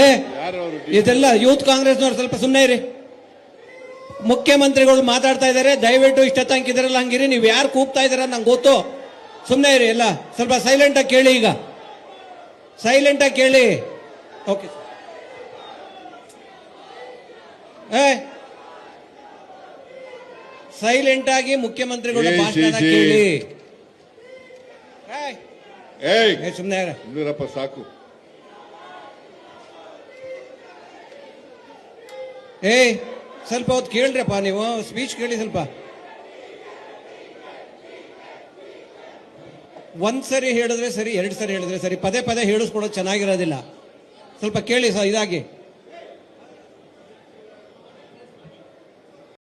ಏ ಯಾರು ಅವರು ಇದೆಲ್ಲ ಯೂತ್ ಕಾಂಗ್ರೆಸ್ನವ್ರು ಸ್ವಲ್ಪ ಸುಮ್ಮನೆ ಇರಿ. ಮುಖ್ಯಮಂತ್ರಿಗಳು ಮಾತಾಡ್ತಾ ಇದ್ದಾರೆ ದಯವಿಟ್ಟು ಇಷ್ಟ ತನಕಿದ್ರಲ್ಲ ಹಂಗಿರಿ ನೀವು ಯಾರು ಕೂಗ್ತಾ ಇದ್ದೀರ ನಂಗೆ ಗೊತ್ತು. ಸುಮ್ಮನೆ ಇರಿ ಎಲ್ಲ ಸ್ವಲ್ಪ ಸೈಲೆಂಟ್ ಆಗಿ ಕೇಳಿ ಈಗ. ಸೈಲೆಂಟ್ ಆಗಿ ಕೇಳಿ. ಓಕೆ ಏ ಸೈಲೆಂಟ್ ಆಗಿ ಮುಖ್ಯಮಂತ್ರಿಗಳ ಭಾಷಣ. ಕೇಳಿ. ಸುಮ್ಮನೆ ಇಂದಿರಪ್ಪ ಸಾಕು. ಏ ಸ್ವಲ್ಪ ಹೊತ್ತು ಕೇಳ್ರಪ್ಪ ನೀವು ಸ್ಪೀಚ್ ಕೇಳಿ ಸ್ವಲ್ಪ. ಒಂದ್ ಸರಿ ಹೇಳಿದ್ರೆ ಸರಿ ಎರಡು ಸರಿ ಹೇಳಿದ್ರೆ ಸರಿ ಪದೇ ಪದೇ ಹೇಳಿಸ್ಕೊಡೋದು ಚೆನ್ನಾಗಿರೋದಿಲ್ಲ. ಸ್ವಲ್ಪ ಕೇಳಿ ಸ ಇದಾಗಿ.